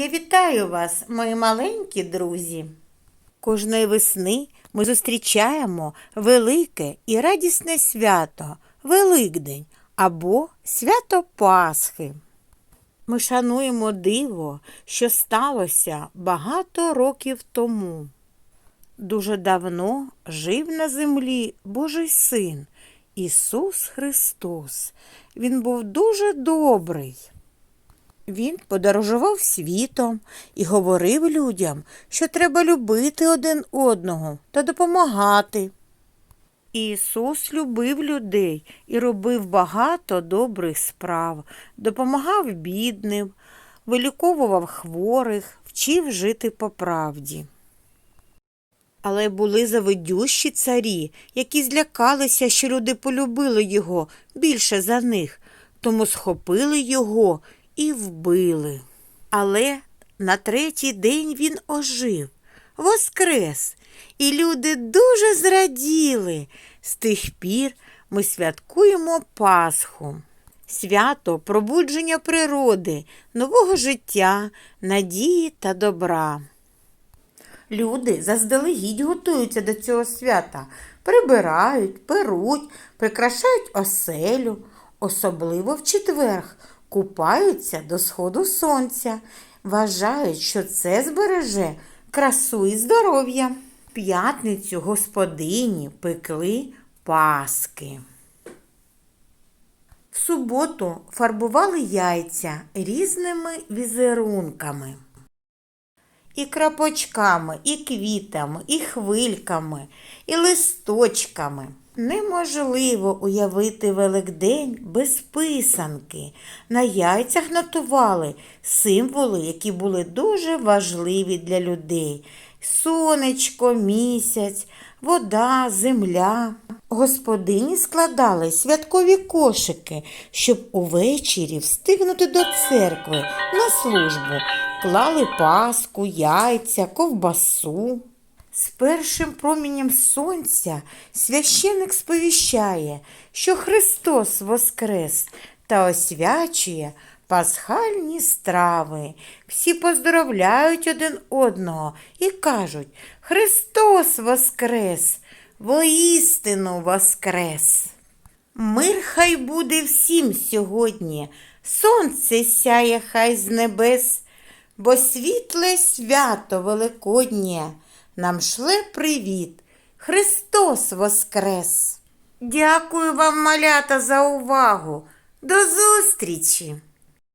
Я вітаю вас, мої маленькі друзі. Кожної весни ми зустрічаємо велике і радісне свято Великдень або свято Пасхи. Ми шануємо диво, що сталося багато років тому. Дуже давно жив на землі Божий син Ісус Христос. Він був дуже добрий. Він подорожував світом і говорив людям, що треба любити один одного та допомагати. Ісус любив людей і робив багато добрих справ, допомагав бідним, виліковував хворих, вчив жити по правді. Але були завидющі царі, які злякалися, що люди полюбили його більше за них, тому схопили його і вбили. Але на третій день він ожив, воскрес, і люди дуже зраділи. З тих пір ми святкуємо Пасху. Свято пробудження природи, нового життя, надії та добра. Люди заздалегідь готуються до цього свята, прибирають, перуть, прикрашають оселю, особливо в четверг, купаються до сходу сонця, вважають, що це збереже красу і здоров'я. П'ятницю господині пекли паски. В суботу фарбували яйця різними візерунками. І крапочками, і квітами, і хвильками, і листочками. Неможливо уявити Великдень без писанки. На яйцях нотували символи, які були дуже важливі для людей: сонечко, місяць, вода, земля. Господині складали святкові кошики, щоб увечері встигнути до церкви на службу. Клали паску, яйця, ковбасу. З першим промінням сонця священик сповіщає, що Христос воскрес та освячує пасхальні страви. Всі поздоровляють один одного і кажуть Христос воскрес, воістину воскрес. Мир хай буде всім сьогодні, сонце сяє хай з небес, бо світле свято Великоднє нам шле привіт. Христос Воскрес! Дякую вам, малята, за увагу. До зустрічі!